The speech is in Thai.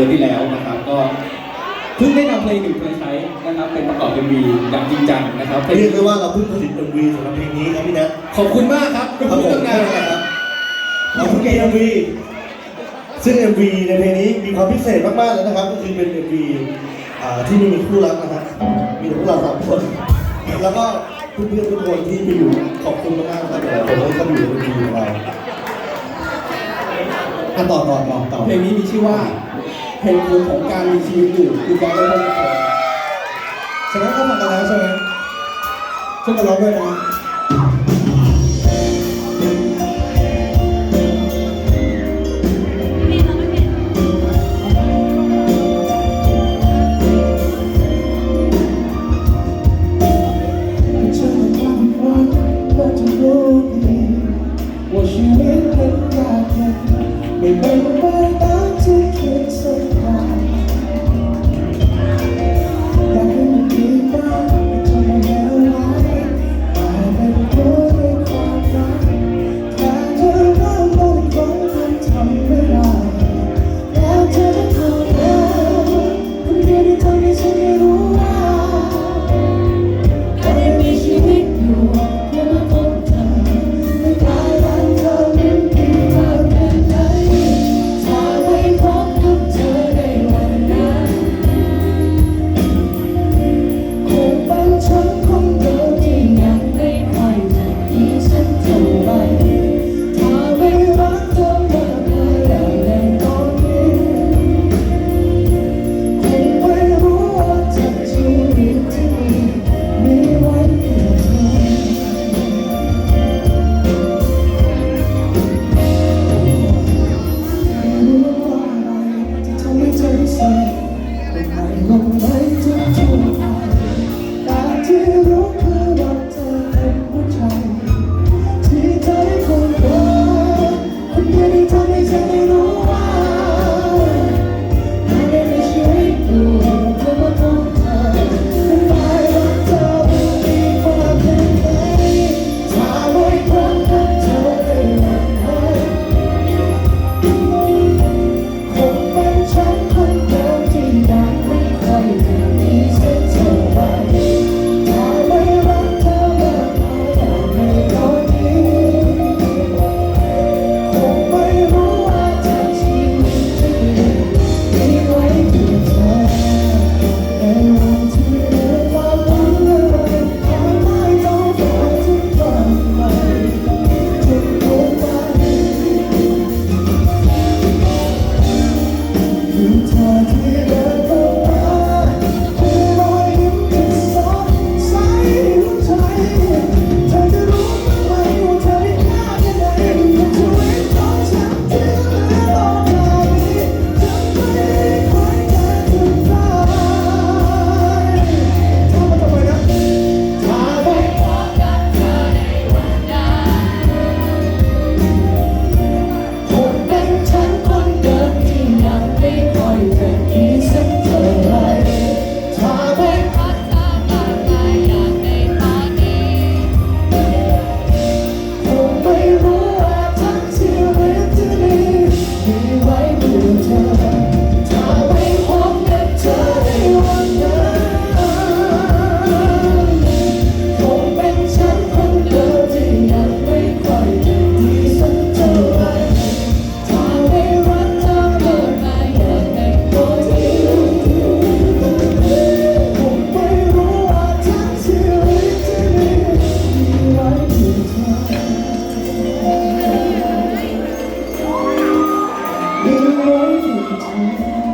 ือนที่แล้วนะครับก็เพิ่งได้นำเพลงหนึ่งไปใช้นะครับเป็นประกอบเอ็มวีอย่างจริงจังนะครับเป็นเรียกได้ว่าเราเพิ่งผลิตเอ็มวีสำหรับเพลงนี้ครับพี่นะขอบคุณมากครับขอบคุณทุกท่านนะครับเราเพิ่งเอ็มวีซึ่งเอ็มวีในเพลงนี้มีความพิเศษมากๆแล้วนะครับ ก็คือเป็นเอ็มวีที่มีคู่รักนะฮะมีแต่พวกเราสามคนแล้วก็เพื่อนทุกคนที่มีอยู่ขอบคุณมากครับหลายคนที่เข้าอยู่ใน MV ของเราต่อต่อต่อต่อเพลงนี้มีชื่อว่า เพลงคุณของการมีชีวิตอยู่คุณร้องได้ไหมแสดงว่าเขาฟังกันแล้วใช่ไหมช่วยกันร้องด้วยนะไม่เป็น 그대를 잘